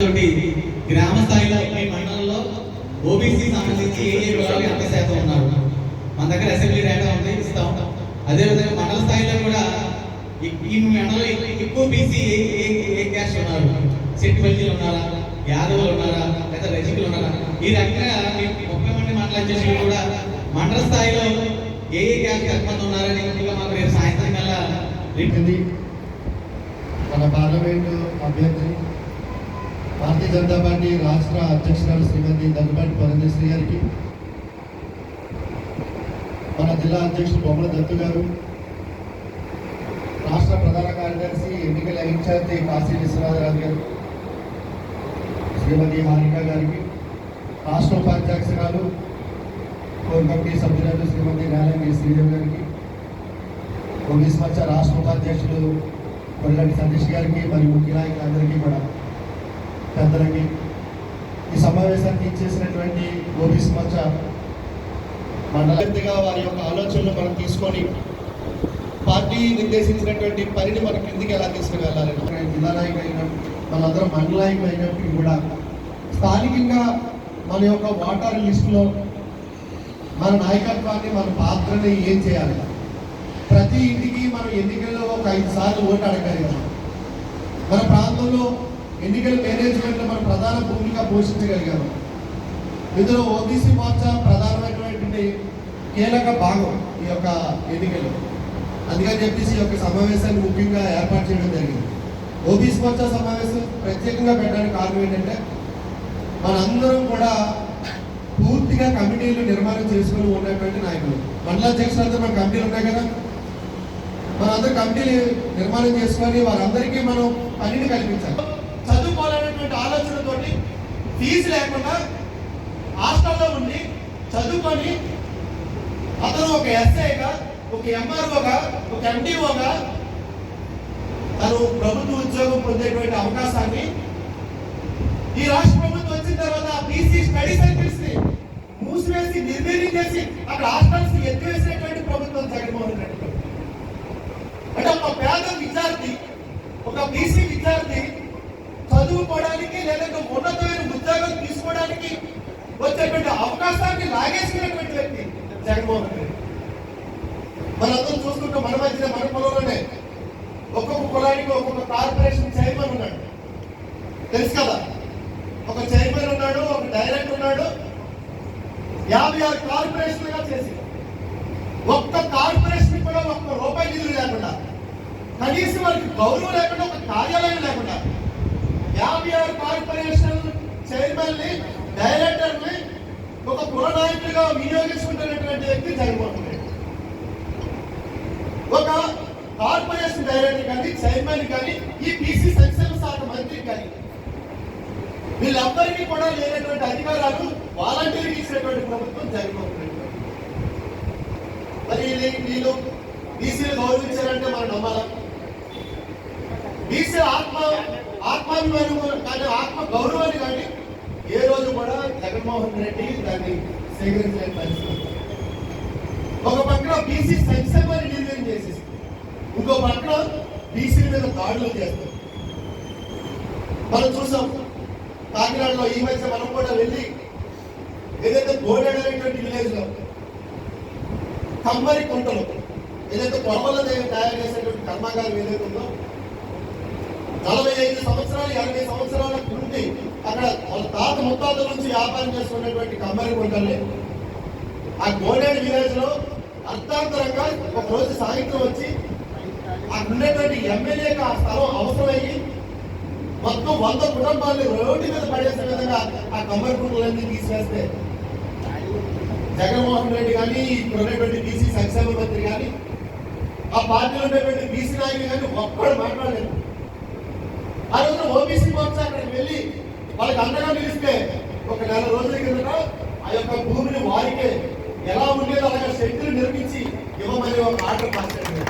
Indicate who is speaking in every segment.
Speaker 1: గ్రామ స్థాయిలో మీ మండలంలో ఓబీసీ సంబంధించి ఏ ఏ కులాలు ఎంత శాతం ఉన్నారు? మన దగ్గర అసెంబ్లీ డేటా ఉంది ఇస్తా ఉంటాం. అదేవిధంగా మండల స్థాయిలో కూడా ఈ- ఈ మండలం ఎక్కువ బీసీ ఏ ఏ- క్యాస్ట్ ఉన్నారు? సెట్టిపల్లిలు ఉన్నారా? యాదవులు ఉన్నారా? లేదా రజకులు ఉన్నారా? ఈ రకంగా మీ ముప్పై మంది మండల అధ్యక్షులు కూడా మండల స్థాయిలో ఏ ఏ క్యాస్ట్ ఎంతమంది ఉన్నారని మాకు రేపు సాయంత్రం కల్లా
Speaker 2: మన పార్లమెంటు అభ్యర్థి భారతీయ జనతా పార్టీ రాష్ట్ర అధ్యక్షురాలు శ్రీమతి దగ్గుబాటి పురంధేశ్వరి గారికి మన జిల్లా అధ్యక్షుడు బొమ్మల దత్తు గారు రాష్ట్ర ప్రధాన కార్యదర్శి ఎన్నికల ఇన్ఛార్జి కాశీ విశ్వనాథరాజు గారు శ్రీమతి హారిక గారికి రాష్ట్ర ఉపాధ్యక్షురాలు కోర్ కమిటీ సభ్యురాలు శ్రీమతి నారాయణ శ్రీదేవి గారికి పోలీస్ మధ్య రాష్ట్ర ఉపాధ్యక్షులు కొల్లటి సతీష్ గారికి మరియు ముఖ్య నాయకులందరికీ కూడా పెద్దలకి ఈ సమావేశానికి ఇచ్చేసినటువంటి గోపి సమాచ మండలంతగా వారి యొక్క ఆలోచనలు మనం తీసుకొని పార్టీ నిర్దేశించినటువంటి పనిని మన కిందికి ఎలా తీసుకువెళ్ళాలని మన జిల్లా నాయకులు అయినా మనందరం మండల నాయకులు అయినప్పటికీ కూడా స్థానికంగా మన యొక్క ఓటర్ లిస్టులో మన నాయకత్వాన్ని మన పాత్రని ఏం చేయాలి? ప్రతి ఇంటికి మనం ఎన్నికల్లో ఒక ఐదు సార్లు ఓటు అడగలిగాం మన ప్రాంతంలో ఎన్నికల మేనేజ్మెంట్లో మన ప్రధాన భూమిక పోషించగలిగాము. ఇందులో ఓబీసీ మోర్చా ప్రధానమైనటువంటి కీలక భాగం ఈ యొక్క ఎన్నికల్లో. అందుకని చెప్పేసి ఈ యొక్క సమావేశాన్ని ముఖ్యంగా ఏర్పాటు చేయడం జరిగింది. ఓబీసీ మోర్చా సమావేశం ప్రత్యేకంగా పెట్టడానికి కారణం ఏంటంటే మనందరం కూడా పూర్తిగా కమిటీలు నిర్మాణం చేసుకుని ఉన్నటువంటి నాయకులు. మండల అధ్యక్షులందరూ మన కమిటీలు ఉన్నాయి కదా. మనందరూ కమిటీలు నిర్మాణం చేసుకొని వారందరికీ మనం పనిని కల్పించాలి. అనేటువంటి ఆలోచనతోటి ఫీజు లేకుండా హాస్టల్లో ఉండి చదువుకొని అతను ఒక ఎస్ఐగా ఒక ఎంఆర్ఓగా ఒక ఎండిఓగా తను ప్రభుత్వ ఉద్యోగం పొందేటువంటి అవకాశాన్ని ఈ రాష్ట్ర ప్రభుత్వం వచ్చిన తర్వాత బీసీ స్టడీ సెంటర్స్ని మూసివేసి నిర్వీర్యం చేసి అక్కడ హాస్టల్స్ని ఎత్తివేసినటువంటి ప్రభుత్వం జగన్మోహన్ రెడ్డి అంటే ఒక పేద విద్యార్థి ఒక బీసీ విద్యార్థి చదువుకోవడానికి లేదంటే ఉన్నతమైన ఉద్యోగం తీసుకోవడానికి వచ్చేటువంటి అవకాశాన్ని లాగేసుకున్నటువంటి వ్యక్తి జగన్మోహన్ రెడ్డి. మనందరం చూసుకుంటే మన మధ్యన మన కులంలోనే ఒక్కొక్క కులానికి ఒక్కొక్క కార్పొరేషన్ చైర్మన్ ఉన్నాడు. తెలుసు కదా? ఒక చైర్మన్ ఉన్నాడు ఒక డైరెక్టర్ ఉన్నాడు. యాభై ఆరు కార్పొరేషన్లుగా చేసి ఒక్క కార్పొరేషన్ కూడా ఒక్క రూపాయి నిధులు లేకుండా కనీసం వారికి గౌరవం లేకుండా ఒక కార్యాలయం లేకుండా యాభై ఆరు కార్పొరేషన్ చైర్మన్ని డైరెక్టర్ని ఒక పురనాయకుడిగా వినియోగించుకుంటున్నటువంటి వ్యక్తి జగన్మోహన్ రెడ్డి. ఒక కార్పొరేషన్ డైరెక్టర్ కానీ చైర్మన్ కానీ ఈ బీసీ సంక్షేమ శాఖ మంత్రి కానీ వీళ్ళందరికీ కూడా లేనటువంటి అధికారాలు వాలంటీర్కి ఇచ్చినటువంటి ప్రభుత్వం జగన్మోహన్ రెడ్డి మరి వీళ్ళు- వీళ్ళు బీసీలు గౌరవించారంటే మనం నమ్మాలా? బీసీ ఆత్మ ఆత్మాభిమానం కానీ ఆత్మ గౌరవాన్ని కానీ ఏ రోజు కూడా జగన్మోహన్ రెడ్డి దాన్ని స్వీకరించలేని పరిస్థితి. ఒక పక్కన బీసీ సంక్షేమాన్ని నిర్ణయం చేసేసి ఇంకో పక్కన బీసీల మీద దాడులు చేస్తారు. మనం చూసాం కాకినాడలో ఈ మధ్య మనం కూడా వెళ్ళి ఏదైతే గోడెడ్ అనేటువంటి విలేజ్లో కమ్మరి కుంటలు ఏదైతే కొమ్మల తయారు చేసేటువంటి కర్మాగారం ఏదైతే ఉందో నలభై ఐదు సంవత్సరాలు యాభై సంవత్సరాల నుండి అక్కడ వాళ్ళ తాత ముత్తాతల నుంచి వ్యాపారం చేసుకున్నటువంటి కమ్మరి కుంటల్ని ఆ గోడెడ్ విలేజ్లో అర్థాంతరంగా ఒక రోజు సాయంత్రం వచ్చి అక్కడ ఉండేటువంటి ఎమ్మెల్యేకి ఆ స్థలం అవసరమయ్యి మొత్తం వంద కుటుంబాన్ని రోడ్డు మీద పడేసే విధంగా ఆ కమ్మరి కుంటలన్నీ తీసివేస్తే జగన్మోహన్ రెడ్డి కానీ ఇప్పుడు ఉన్నటువంటి బీసీ సంక్షేమ మంత్రి కానీ ఆ పార్టీలో ఉన్నటువంటి బీసీ నాయకులు కానీ ఒక్కడు మాట్లాడలేదు. ఆ రోజు ఓబీసీ మోర్చా అక్కడికి వెళ్ళి వాళ్ళకి అండగా నిలిస్తే ఒక నెల రోజుల కిందట ఆ యొక్క భూమిని వారికే ఎలా ఉండేదో అలాగే శక్తులు నిర్మించి ఇవ్వమని ఒక ఆర్డర్ పాస్ చేశారు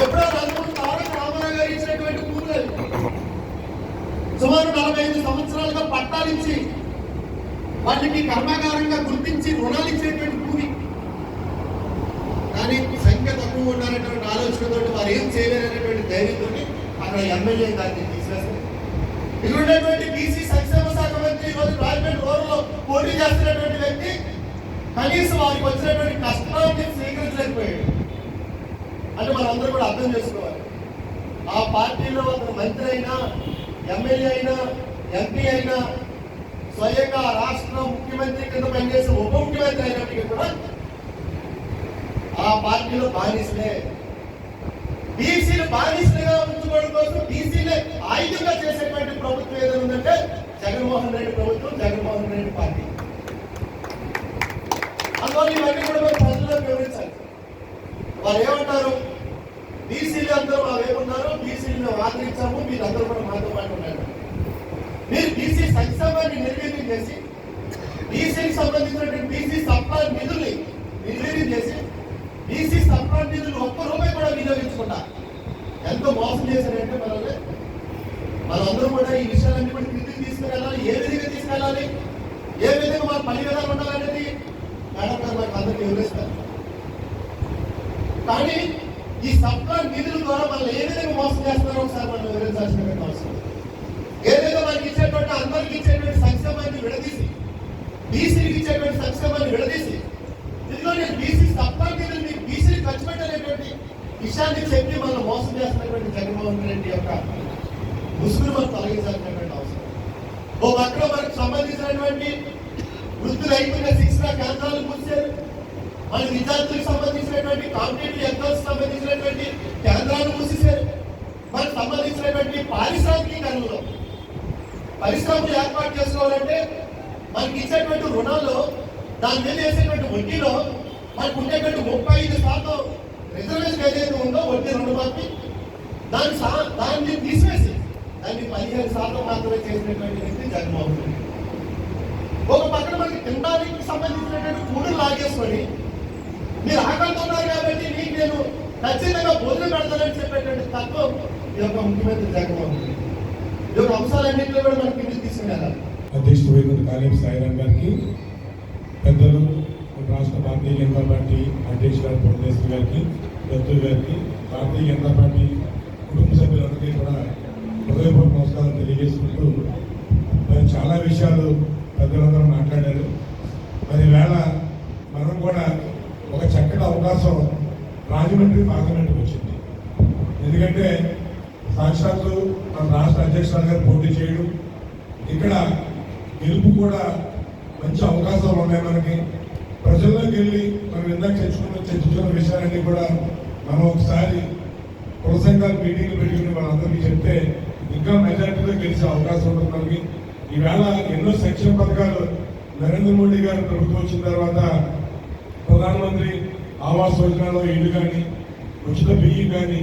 Speaker 2: ఎప్పుడో నందమూరి తారక రామారావు గారు ఇచ్చినటువంటి భూములు సుమారు నలభై ఐదు సంవత్సరాలుగా పట్టాలిచ్చి వాటిని కర్మాగారంగా గుర్తించి రుణాలు ఇచ్చేటువంటి భూమి. కానీ సంఖ్య తక్కువ ఉండాలనేటువంటి ఆలోచనతో వారు ఏం చేయలేదు. అక్కడ ఎమ్మెల్యే దాన్ని తీసేస్తారు ఇక్కడ బీసీ సంక్షేమ శాఖ మంత్రి ఈరోజు రాజమండ్రి రోడ్లో పోటీ చేస్తున్నటువంటి వ్యక్తి కనీసం వారికి వచ్చినటువంటి కష్టాన్ని స్వీకరించలేకపోయాడు. అంటే మనందరూ కూడా అర్థం చేసుకోవాలి. ఆ పార్టీలో ఒక మంత్రి అయినా ఎమ్మెల్యే అయినా ఎంపీ అయినా స్వయంగా రాష్ట్ర ముఖ్యమంత్రి కింద పనిచేసే ఉప ముఖ్యమంత్రి అయినప్పటికీ కూడా ఆ పార్టీలో బానిసలే. బీసీలు బానిసలుగా ఉంచుకోవడం కోసం బీసీలే ఆయుధంగా చేసేటువంటి ప్రభుత్వం ఏదైనా ఉందంటే జగన్మోహన్ రెడ్డి ప్రభుత్వం జగన్మోహన్ రెడ్డి పార్టీ. అందువల్ల ఇవన్నీ కూడా మేము ప్రజల్లో వివరించాలి. వారు ఏమంటారు? బీసీలు అందరూ మా వైపు ఉన్నారు బీసీలు మేము ఆదరించాము మీరు అందరూ కూడా మాతో పాటు ఉన్నారు మీరు బీసీ సంక్షేమాన్ని నిర్వీర్యం చేసి బీసీకి సంబంధించినటువంటి బీసీ సప్లా నిధుల్ని నిర్వీర్యం చేసి ఎంత మోసం చేశారంటే మనల్ని? మనందరూ కూడా ఈ విషయాలన్నీ కూడా తిరిగి తీసుకెళ్ళాలి. ఏ విధంగా తీసుకెళ్ళాలి? ఏ విధంగా మన పని విధాలు ఉండాలనేది మేడం గారు మనకు అందరికీ వివరిస్తారు. కానీ ఈ సప్లా నిధుల ద్వారా మనల్ని ఏ విధంగా మోసం చేస్తున్నారో ఒకసారి మనం వివరించాల్సిన అవసరం ఏదైతే మనకి ఇచ్చేటువంటి అందరికి ఇచ్చేటువంటి సంక్షేమాన్ని విడదీసి బీసీకి ఇచ్చేటువంటి సంక్షేమాన్ని విడదీసి ఇదిగో నేను బీసీ సప్లా నిధులు మీకు బీసీకి ఖర్చు పెట్టలేటువంటి విషయాన్ని చెప్పి మనం మోసం చేస్తున్నటువంటి జగన్మోహన్ రెడ్డి యొక్క ముసుగును మనం తొలగించాల్సినటువంటి అవసరం. ఓ పక్కన మనకు సంబంధించినటువంటి వృద్ధులు అయిపోయిన శిక్షణ కేంద్రాలు మూసారు మన విద్యార్థులకు సంబంధించినటువంటి కాంపిటేటివ్ ఎగ్జామ్స్ సంబంధించినటువంటి కేంద్రాలు మూసేశారు. మనకు సంబంధించినటువంటి పారిశ్రామికీకరణలో పరిశ్రమలు ఏర్పాటు చేసుకోవాలంటే మనకి ఇచ్చేటువంటి రుణాల్లో దాని మీద వేసేటువంటి వడ్డీలో మనకు ఉండేటువంటి ముప్పై ఐదు శాతం రిజర్వేషన్ ఏదైతే ఉందో వడ్డీ రెండు రుణమాఫీ దాన్ని సా- దాన్ని తీసివేసి దాన్ని పదిహేను శాతం మాత్రమే చేసినటువంటి వ్యక్తి జగన్మోహన్ రెడ్డి. ఒక పక్కన మనకి తినడానికి సంబంధించినటువంటి కూడులు లాగేసుకొని మీరు ఆకలితోన్నారు కాబట్టి మీకు నేను ఖచ్చితంగా భోజనం పెడతానని చెప్పేటువంటి తత్వం ఈ యొక్క ముఖ్యమంత్రి జగన్మోహన్ రెడ్డి. ఈ యొక్క అంశాలన్నింటిలో కూడా మనకి ఇంటికి తీసుకునేయాలి
Speaker 3: అధ్యక్షుడైన కాలేం సాయిరాం గారికి పెద్దలు రాష్ట్ర భారతీయ జనతా పార్టీ అధ్యక్షురాలు పురంధేశ్వరి గారికి దత్తు గారికి భారతీయ జనతా పార్టీ కుటుంబ సభ్యులందరికీ కూడా హృదయపూర్వక నమస్కారం తెలియజేసుకుంటూ మరి చాలా విషయాలు పెద్దలందరూ మాట్లాడారు. మరి వేళ మనం కూడా ఒక చక్కటి అవకాశం రాజమండ్రి పార్లమెంట్కి వచ్చింది. ఎందుకంటే సాక్షాత్తు మన రాష్ట్ర అధ్యక్షురాలు గారు పోటీ చేయడం ఇక్కడ గెలుపు కూడా మంచి అవకాశాలు ఉన్నాయి మనకి. ప్రజల్లోకి వెళ్ళి మనం ఇందాక చర్చుకున్న చర్చించుకున్న విషయాలన్నీ కూడా మనం ఒకసారి కుల సంఘాల మీటింగ్లు పెట్టుకుని వాళ్ళందరికీ చెప్తే ఇంకా మెజార్టీలో గెలిచే అవకాశం ఉంటుంది మనకి. ఈవేళ ఎన్నో సంక్షేమ పథకాలు నరేంద్ర మోడీ గారు ప్రభుత్వం వచ్చిన తర్వాత ప్రధానమంత్రి ఆవాస్ యోజనలో ఇల్లు కానీ ఉచిత బియ్యం కానీ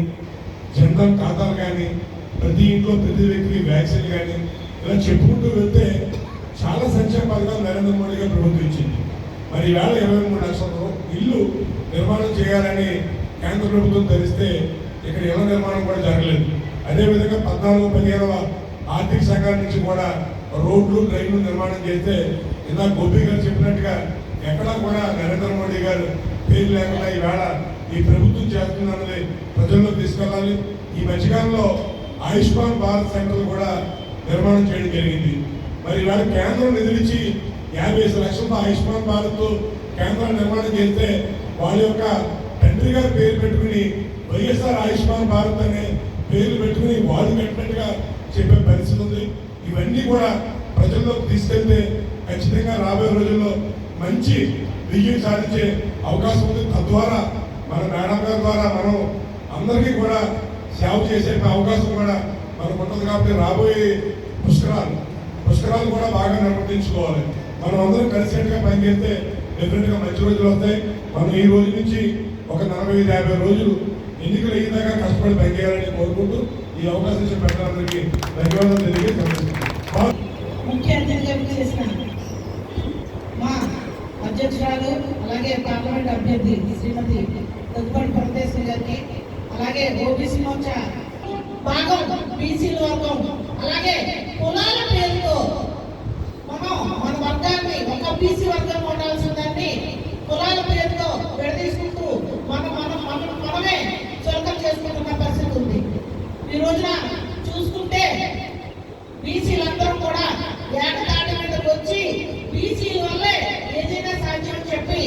Speaker 3: జన్ధన్ ఖాతాలు కానీ ప్రతి ఇంట్లో ప్రతి వ్యక్తికి వ్యాక్సిన్ కానీ ఇలా చెప్పుకుంటూ వెళ్తే చాలా సంక్షేమ పథకాలు నరేంద్ర మోడీ గారు ప్రభుత్వం ఇచ్చింది. మరి ఈవేళ ఇరవై మూడు లక్షలు ఇల్లు నిర్మాణం చేయాలని కేంద్ర ప్రభుత్వం తెలిస్తే ఇక్కడ ఇళ్ళ నిర్మాణం కూడా జరగలేదు. అదేవిధంగా పద్నాలుగు పదిహేనవ ఆర్థిక శాఖ నుంచి కూడా రోడ్లు డ్రైన్లు నిర్మాణం చేస్తే ఇందాక గోపి గారు చెప్పినట్టుగా ఎక్కడా కూడా నరేంద్ర మోడీ గారు పేరు లేకుండా ఈవేళ ఈ ప్రభుత్వం చేస్తుందన్నది ప్రజల్లో తీసుకెళ్ళాలి. ఈ మధ్యకాలంలో ఆయుష్మాన్ భారత్ సెంటర్లు కూడా నిర్మాణం చేయడం జరిగింది. మరి ఇవాళ కేంద్రం నిధులిచ్చి యాభై ఐదు లక్షలతో ఆయుష్మాన్ భారత్ కేంద్ర నిర్మాణం చేస్తే వాళ్ళ యొక్క తండ్రి గారు పేరు పెట్టుకుని వైఎస్ఆర్ ఆయుష్మాన్ భారత్ అనే పేరు పెట్టుకుని వాళ్ళు కట్టినట్టుగా చెప్పే పరిస్థితి ఉంది. ఇవన్నీ కూడా ప్రజల్లోకి తీసుకెళ్తే ఖచ్చితంగా రాబోయే రోజుల్లో మంచి విజయం సాధించే అవకాశం ఉంది. తద్వారా మన మేడం గారి ద్వారా మనం అందరికీ కూడా సేవ చేసే అవకాశం కూడా మనకు ఉంటుంది కాబట్టి రాబోయే పుష్కరాలు పుష్కరాలు కూడా బాగా నిర్వర్తించుకోవాలి. మనం అందరం కలిసినట్టుగా పనిచేస్తే డెఫినెట్గా మంచి రోజులు వస్తాయి. మనం ఈ రోజు నుంచి ఒక నలభై ఐదు యాభై రోజులు ఎన్నికలు అయ్యేదాకా కష్టపడి పనిచేయాలని కోరుకుంటూ ఈ అవకాశం ఇచ్చిన పెద్దలందరికీ ధన్యవాదాలు తెలియజేస్తున్నాను
Speaker 4: ముఖ్య అతిథిగా చేసిన మా అధ్యక్షురాలు అలాగే పార్లమెంట్ అభ్యర్థి శ్రీమతి తదుపరి పరమేశ్వరి గారికి అలాగే ఓబీసీ మోర్చా భాగం బీసీల వర్గం అలాగే కులాల పేరుతో మనం మన వర్గాన్ని ఒక బీసీ వర్గం ఉండాల్సిందాన్ని కులాల పేరుతో విడదీసుకుంటూ మనం మనం మనం మనమే చులకం చేసుకుంటున్న పరిస్థితి ఉంది ఈ రోజున చూసుకుంటే బీసీల ఏకతాటి మీదకి వచ్చి బీసీ వల్లే ఏదైనా సాధ్యం అని చెప్పి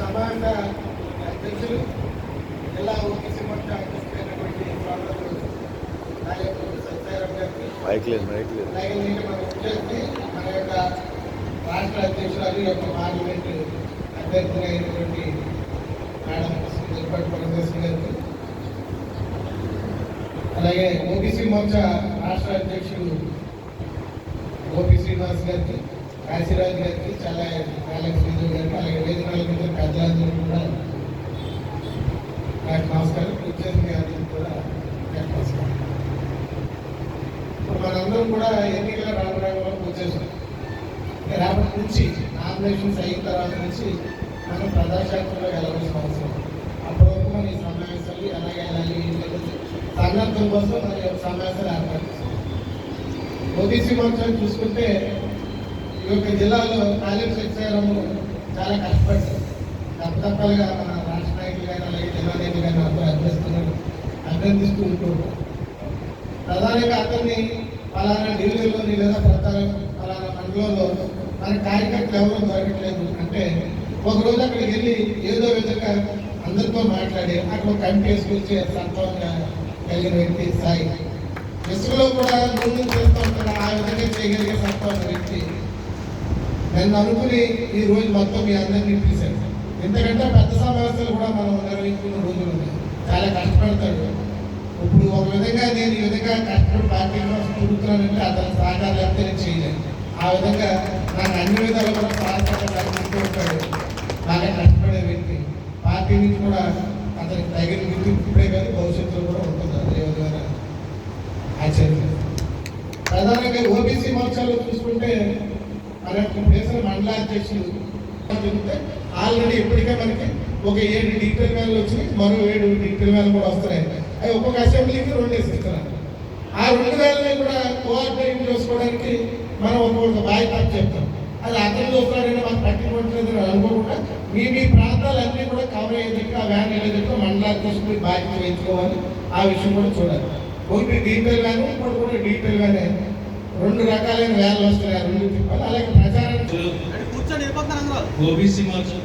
Speaker 2: సమాజ అధ్యక్షులు జిల్లా ఓబీసీ మోర్చా అధ్యక్షులైనటువంటి సోదరులు నాయకులు సత్యారావు గారికి
Speaker 5: మైక్ లేదు మైక్ లేదు
Speaker 2: అలాగే నేను మన ఉద్యోగి మన యొక్క రాష్ట్ర అధ్యక్షురాలు ఈ యొక్క పార్లమెంట్ అభ్యర్థి అయినటువంటి మేడం ఏర్పాటు పరమేశ్వర గారికి అలాగే ఓబీసీ మోర్చా రాష్ట్ర అధ్యక్షుడు ఓపీ శ్రీనివాస్ గారికి కాశీరాజు గారికి చాలా కాలకి శ్రీధర్ గారికి అలాగే వేదికల మీద పెద్దలందరూ కూడా నాకు నమస్కారం. విచ్చేసిన గారికి కూడా నమస్కారం. మనందరం కూడా ఎన్నికల రామరాగంలో వచ్చేసాం. ఇక రేపటి నుంచి నామినేషన్స్ అయిన తర్వాత నుంచి మనం ప్రజాక్షేత్రంలో వెళ్ళవలసిన అవసరం. అప్పటి వరకు మనం ఈ సమావేశాలు ఎలా వెళ్ళాలి ఏంటి కోసం మన యొక్క సమావేశాలు ఏర్పాటు చేస్తాం ఓబీసీ మోర్చాన్ని చూసుకుంటే ఈ యొక్క జిల్లాలో తాలూకు సత్యారము చాలా కష్టపడ్డారు. తప్పతప్పలుగా మన రాష్ట్ర నాయకులు కానీ అలాగే జిల్లా నాయకులు కానీ అందరూ అభ్యర్థిస్తున్నారు. అభ్యర్థిస్తూ ఉంటూ ఉంటారు. ప్రధానంగా అతన్ని పలానా ఢిల్లీలోని లేదా ప్రచారం పలానా మండలంలో మన కార్యకర్తలు ఎవరు దొరకట్లేదు. అంటే ఒక రోజు అక్కడికి వెళ్ళి ఏదో విధంగా అందరితో మాట్లాడి అక్కడ ఒక కమిటీ సంతోషంగా కలిగిన వ్యక్తి సాయి. ఇసుకలో కూడా ముందు చేస్తూ ఉంటారు ఆ విధంగా చేయగలిగే సంతోషం వ్యక్తి. నన్ను అనుకుని ఈ రోజు మొత్తం మీ అందరినీ పిలిచాను ఎందుకంటే పెద్ద సమావేశాలు కూడా మనం నిర్వహించుకున్న రోజులు ఉన్నాయి. చాలా కష్టపడతాడు. ఇప్పుడు ఒక విధంగా నేను ఈ విధంగా కష్టపడి పార్టీలో కోసం తిరుగుతున్నానంటే అతని సహకారం లేకపోతే నేను చేయలేను. ఆ విధంగా నాకు అన్ని విధాలు కూడా సహకారం ఉంటాడు. బాగా కష్టపడే వ్యక్తి. పార్టీ నుంచి కూడా అతనికి తగిన గుర్తింపు ఇప్పుడే కానీ భవిష్యత్తులో కూడా ఉంటుంది. అదే విధంగా ఆచరణ ప్రధానంగా ఓబీసీ మోర్చాలో చూసుకుంటే మనకు యొక్క మండల అధ్యక్షులు చెబితే ఆల్రెడీ ఇప్పటికే మనకి ఒక ఏడు డిజిటల్ వ్యాన్లు వచ్చినాయి మరో ఏడు డిజిటల్ వ్యాన్లు కూడా వస్తున్నాయి. అవి ఒక్కొక్క అసెంబ్లీకి రెండు వేసిస్తున్నారు ఆ రెండు వేలని కూడా కోఆర్డినేట్ చేసుకోవడానికి మనం ఒక్కొక్క బాధ్యత చెప్తాం. అది అతను చూస్తున్నాడని మాకు పట్టించుకోవట్లేదు అని అనుకోకుండా మీ మీ ప్రాంతాలన్నీ కూడా కవర్ అయ్యేటట్టు ఆ వ్యాన్ వెళ్ళేటట్టు మండలాధ్యక్షులు బాధ్యత వహించుకోవాలి. ఆ విషయం కూడా చూడాలి. ఒకటి డీటెయిల్ వ్యాన్ ఇంకోటి కూడా డీటెయిల్ వ్యాన్ రెండు రకాలైన వ్యాన్లు వస్తున్నాయి ఆ రెండు తిప్పాలి అలాగే ప్రచారం
Speaker 6: ఓబీసీ మోర్చా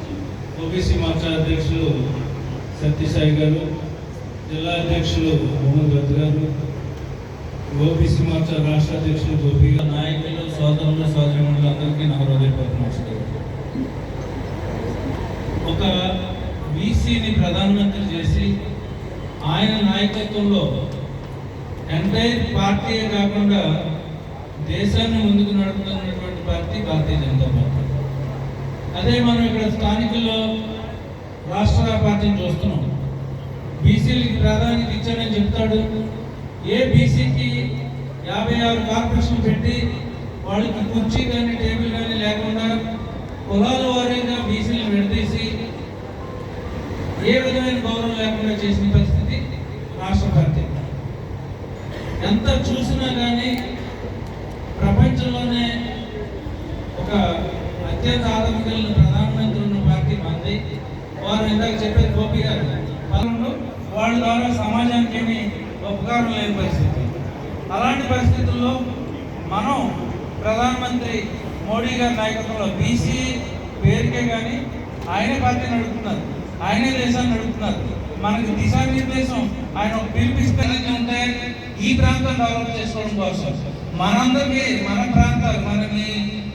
Speaker 6: ఓబీసీ మోర్చా అధ్యక్షులు సత్యసాయి గారు జిల్లా అధ్యక్షులు మోహన్ దత్ గారు ఓబీసీ మోర్చా రాష్ట్ర అధ్యక్షులు గోపి గారు. నాయకులు సోదరులు సోదరిమణులు అందరికీ నా హృదయపూర్వక నమస్కారం ఒక బీసీని ప్రధానమంత్రి చేసి ఆయన నాయకత్వంలో ఎంటైర్ పార్టీయే కాకుండా దేశాన్ని ముందుకు నడుపుతున్నటువంటి పార్టీ భారతీయ జనతా పార్టీ. అదే మనం ఇక్కడ స్థానికుల్లో రాష్ట్ర పార్టీని చూస్తున్నాం. బీసీలకి ప్రాధాన్యత ఇచ్చానని చెప్తాడు. ఏ బీసీకి యాభై ఆరు కార్పొరేషన్ పెట్టి వాళ్ళకి కుర్చీ కానీ టేబుల్ కానీ లేకుండా కులాల వారీగా బీసీలు విడదీసి ఏ విధమైన గౌరవం లేకుండా చేసిన పరిస్థితి రాష్ట్ర పార్టీ ఎంత చూసినా కానీ ప్రపంచంలోనే ఒక అత్యంత ఆదరణ కలిగిన ప్రధానమంత్రి ఉన్న పార్టీ మంది. వారు ఇందాక చెప్పేది గోపి గారు. వాళ్ళ ద్వారా సమాజానికి ఏమి ఉపకారం లేని పరిస్థితి. అలాంటి పరిస్థితుల్లో మనం ప్రధానమంత్రి మోడీ గారి నాయకత్వంలో బీసీ పేరుకే కానీ ఆయనే పార్టీ నడుపుతున్నారు. ఆయనే దేశాన్ని నడుపుతున్నారు. మనకి దిశానిర్దేశం ఆయన ఒక పిలిపిస్తే ఉంటే ఈ ప్రాంతం డెవలప్ చేసుకోవడం కోసం. మనందరికీ మన ప్రాంతాలు మనకి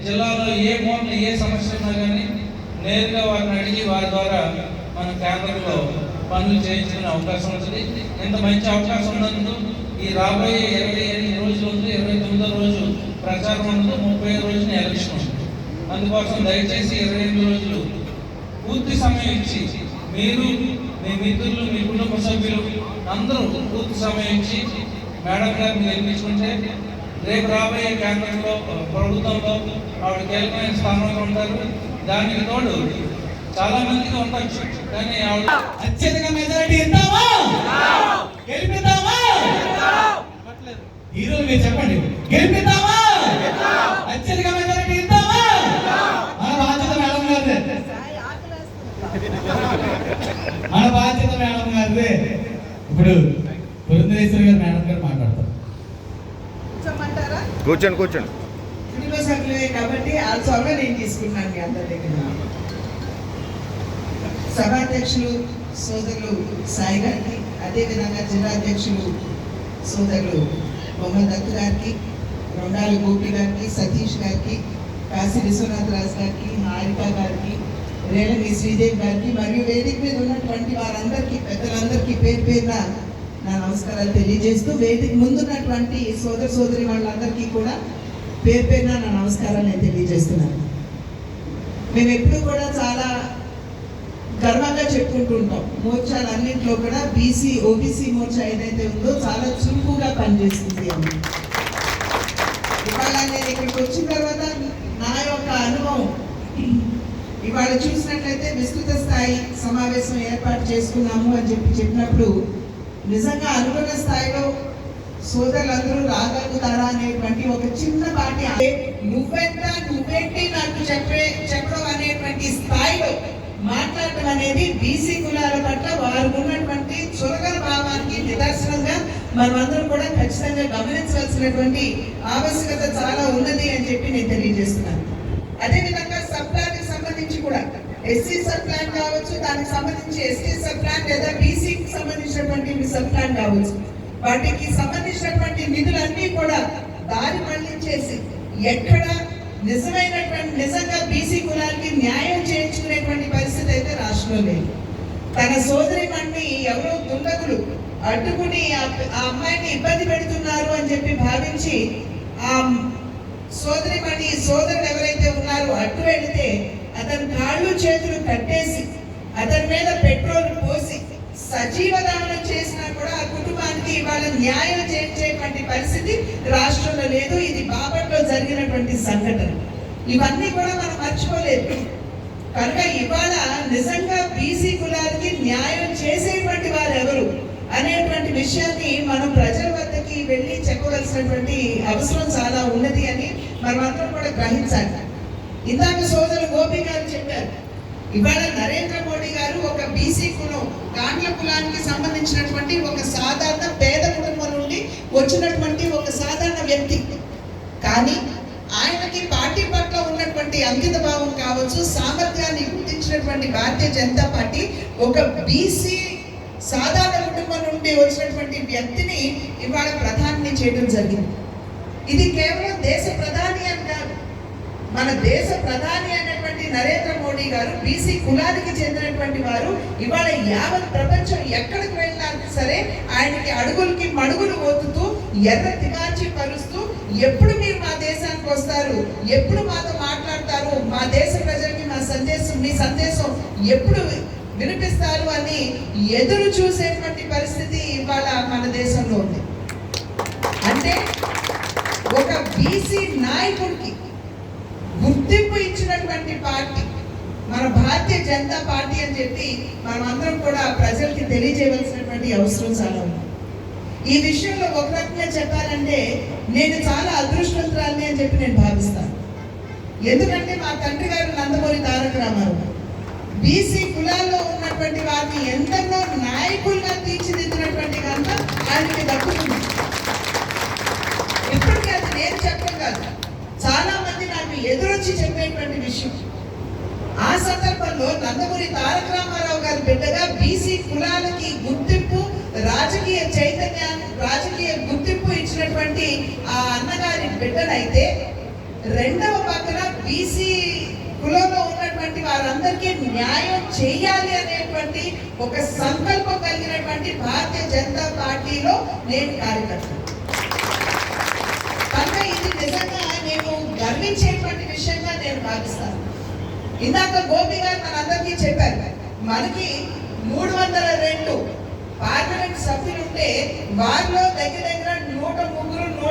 Speaker 6: జిల్లాలో ఏ మూల ఏ సమస్య ఉన్నా కానీ నేరుగా వారిని అడిగి వారి ద్వారా మన కేంద్రంలో పనులు చేయించుకునే అవకాశం ఉంటుంది ఇంత మంచి అవకాశం ఉన్నందుకు ఈ రాబోయే ఇరవై రోజు ఉంది ముప్పై రోజున ఎలక్షన్ ఉంది. అందుకోసం దయచేసి ఇరవై ఎనిమిది రోజులు పూర్తి సమయం ఇచ్చి మీరు మీ మిత్రులు మీ కుటుంబ సభ్యులు అందరూ పూర్తి సమయం ఇచ్చి మేడం గారిని గెలిపించుకుంటే రేపు రాబోయే కేంద్రంలో ప్రభుత్వంలో ఆవిడ కీలకమైన స్థానంలో ఉంటారు. దానికి తోడు చాలా మందికి ఉండొచ్చు. కానీ ఆవిడ
Speaker 1: అత్యధిక మెజారిటీ ఇద్దామా గెలిపిద్దామా ఈ రోజు మీరు చెప్పండి. గెలిపిద్దామా అత్యధిక మెజారిటీ ఇద్దామా? మన బాధ్యత మేడం గారిదే. మన బాధ్యత మేడం గారిదే. ఇప్పుడు పురంధరేశ్వరి గారు మేడం గారు మాట్లాడతారు.
Speaker 5: కూర్చోండి కూర్చోండి.
Speaker 4: కుటుంబ సభ్యులే కాబట్టి ఆ చొరవ నేను తీసుకున్నాను మీ అందరి దగ్గర. సభాధ్యక్షులు సోదరులు సాయి గారికి అదేవిధంగా జిల్లా అధ్యక్షులు సోదరులు మొహమ్మద్ అక్తర్ గారికి రొండాలి గోపి గారికి సతీష్ గారికి కాశీ విశ్వనాథ్ రాజు గారికి హారిక గారికి రేలంగి శ్రీదేవి గారికి మరియు వేదిక మీద ఉన్నటువంటి వారందరికీ పెద్దలందరికీ పేరు పేరున నా నమస్కారాలు తెలియజేస్తూ వేదిక ముందున్నటువంటి సోదర సోదరి వాళ్ళందరికీ కూడా పేరు పేరున నా నమస్కారాలు నేను తెలియజేస్తున్నాను. మేము ఎప్పుడు కూడా చాలా గర్వంగా చెప్పుకుంటూ ఉంటాం మోర్చాలన్నింటిలో కూడా బీసీ ఓబీసీ మోర్చా ఏదైతే ఉందో చాలా చురుకుగా పనిచేస్తుంది అని. నేను ఇక్కడికి వచ్చిన తర్వాత నా యొక్క అనుభవం. ఇవాళ చూసినట్లయితే విస్తృత స్థాయి సమావేశం ఏర్పాటు చేసుకున్నాము అని చెప్పి చెప్పినప్పుడు నిజంగా అనుకున్న స్థాయిలో సోదరులందరూ రాగలుగుతారా అనేటువంటి ఒక చిన్న పాటి నువ్వెంత నువ్వేంటి నాకు చెప్పే చెప్పడం అనేటువంటి స్థాయిలో మాట్లాడటం అనేది బీసీ కులాల పట్ల వారు ఉన్నటువంటి చురగల భావానికి నిదర్శనంగా మనమందరం కూడా ఖచ్చితంగా గమనించాల్సినటువంటి ఆవశ్యకత చాలా ఉన్నది అని చెప్పి నేను తెలియజేస్తున్నాను. అదేవిధంగా సబ్ ప్లాన్కి సంబంధించి కూడా ఎస్సీ సబ్ ప్లాన్ కావచ్చు దానికి సంబంధించి ఎస్టీ సబ్ ప్లాన్ లేదా బీసీకి సంబంధించినటువంటి సబ్ ప్లాన్ కావచ్చు. వాటికి సంబంధించినటువంటి నిధులన్నీ కూడా దారి మళ్ళించేసి ఎక్కడ నిజమైనటువంటి నిజంగా బీసీ కులాలకి న్యాయం చేయించుకునేటువంటి పరిస్థితి అయితే రాష్ట్రంలో లేదు. తన సోదరి మండి ఎవరో దుండగులు అడ్డుకుని ఆ ఆ అమ్మాయిని ఇబ్బంది పెడుతున్నారు అని చెప్పి భావించి ఆ సోదరి మణి సోదరుడు ఎవరైతే ఉన్నారో అడ్డు వెళితే అతని కాళ్ళు చేతులు కట్టేసి అతని మీద పెట్రోల్ పోసి సజీవ దహనం చేసినా కూడా ఆ కుటుంబానికి ఇవాళ న్యాయం చేయించేటువంటి పరిస్థితి రాష్ట్రంలో లేదు. ఇది బాపట్లో జరిగినటువంటి సంఘటన. ఇవన్నీ కూడా మనం మర్చిపోలేదు కనుక ఇవాళ నిజంగా బీసీ కులాలకి న్యాయం చేసేటువంటి వారు ఎవరు అనేటువంటి విషయాన్ని మనం ప్రజల వద్దకి వెళ్ళి చెప్పవలసినటువంటి అవసరం చాలా ఉన్నది అని మనమందరం కూడా గ్రహించాలి. ఇందాక సోదరు గోపి గారు చెప్పారు ఇవాళ నరేంద్ర మోడీ గారు ఒక బీసీ కులం గాండ్ల కులానికి సంబంధించినటువంటి ఒక సాధారణ పేద కుటుంబం నుండి వచ్చినటువంటి ఒక సాధారణ వ్యక్తి. కానీ ఆయనకి పార్టీ పట్ల ఉన్నటువంటి అంకిత భావం కావచ్చు సామర్థ్యాన్ని గుర్తించినటువంటి భారతీయ జనతా పార్టీ ఒక బీసీ సాధారణ కుటుంబం నుండి వచ్చినటువంటి వ్యక్తిని ఇవాళ ప్రధాని చేయడం జరిగింది. ఇది కేవలం దేశ ప్రధాని అని కాదు. మన దేశ ప్రధాని అయినటువంటి నరేంద్ర మోడీ గారు బీసీ కులానికి చెందినటువంటి వారు ఇవాళ యావత్ ప్రపంచం ఎక్కడికి వెళ్ళినా సరే ఆయనకి అడుగులకి మడుగులు ఓతుతూ ఎర్ర తివాచి పరుస్తూ ఎప్పుడు మీరు మా దేశానికి వస్తారు ఎప్పుడు మాతో మాట్లాడతారు మా దేశ ప్రజలకి మా సందేశం మీ సందేశం ఎప్పుడు వినిపిస్తారు అని ఎదురు చూసేటువంటి పరిస్థితి ఇవాళ మన దేశంలో ఉంది. అంటే ఒక బీసీ నాయకుడికి గుర్తింపు ఇచ్చినటువంటి పార్టీ మన భారతీయ జనతా పార్టీ అని చెప్పి మనమందరం కూడా ప్రజలకి తెలియజేయవలసినటువంటి అవసరం చాలా ఉంది. ఈ విషయంలో ఒక రకంగా చెప్పాలంటే నేను చాలా అదృష్టవంతురాలని అని చెప్పి నేను భావిస్తాను. ఎందుకంటే మా తండ్రి గారు నందమూరి తారక రామారావు బీసీ కులాల్లో ఉన్నటువంటి వారిని ఎంతనో నాయకులుగా తీర్చిదిద్దినటువంటి కనుక ఆయనకి దక్కుతుంది. ఇప్పటికీ అది నేను చెప్పడం కాదు. చాలా మంది నాకు ఎదురొచ్చి చెప్పేటువంటి విషయం. ఆ సందర్భంలో నందమూరి తారక రామారావు గారి బిడ్డగా బీసీ కులాలకి గుర్తింపు రాజకీయ చైతన్యాన్ని రాజకీయ గుర్తింపు ఇచ్చినటువంటి ఆ అన్నగారి బిడ్డనైతే రెండవ పక్కన బీసీ కులంలో వారందరికీ న్యాయం చేయాలి అనేటువంటి ఒక సంకల్పం కలిగినటువంటి భారతీయ జనతా పార్టీలో నేను కార్యకర్త కనుక ఇది నిజంగా నేను గర్వించేటువంటి విషయంగా నేను భావిస్తాను. ఇందాక గోపి గారు మనందరికీ చెప్పారు మనకి మూడు వందల రెండు పార్లమెంట్ సభ్యులుంటే వారిలో దగ్గర దగ్గర నూట ముగ్గురు నూట